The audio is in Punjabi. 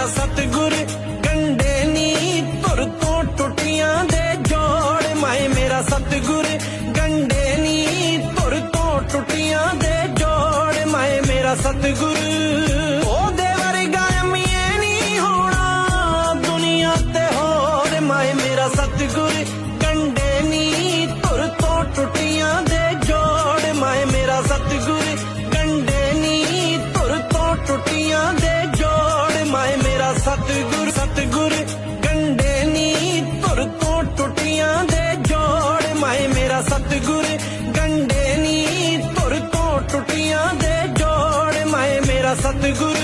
ਮੇਰਾ ਸਤਿਗੁਰ ਗੰਡੇ ਨੀ ਤੁਰ ਤੋਂ ਟੁੱਟੀਆਂ ਦੇ ਜੋੜ। ਮਾਏ ਮੇਰਾ ਸਤਿਗੁਰ ਗੰਡੇ ਨੀ ਤੁਰ ਤੋਂ ਟੁੱਟੀਆਂ ਦੇ ਜੋੜ। ਮਾਏ ਮੇਰਾ ਸਤਿਗੁਰ, ਉਹਦੇ ਵਰਗਾ ਅਮੀਏ ਨਹੀਂ ਹੋਣਾ ਦੁਨੀਆ ਤੇ ਹੋਰ। ਮਾਏ ਮੇਰਾ ਸਤਿਗੁਰ ਗੰਡੇ ਨੀ ਤੁਰ ਤੋਂ ਟੁੱਟੀਆਂ ਦੇ ਜੋੜ। ਮਾਏ ਮੇਰਾ ਸਤਿਗੁਰ ਗੰਡੇ ਨੀ ਤੁਰ ਤੋਂ ਟੁੱਟੀਆਂ ਦੇ ਜੋੜ। ਮਾਏ ਮਾਏ ਸਤਿਗੁਰ ਗੰਡੇ ਨੀ ਤੁਰ ਤੋਂ ਟੁੱਟੀਆਂ ਦੇ ਜੋੜ। ਮਾਏ ਮੇਰਾ ਸਤਿਗੁਰ।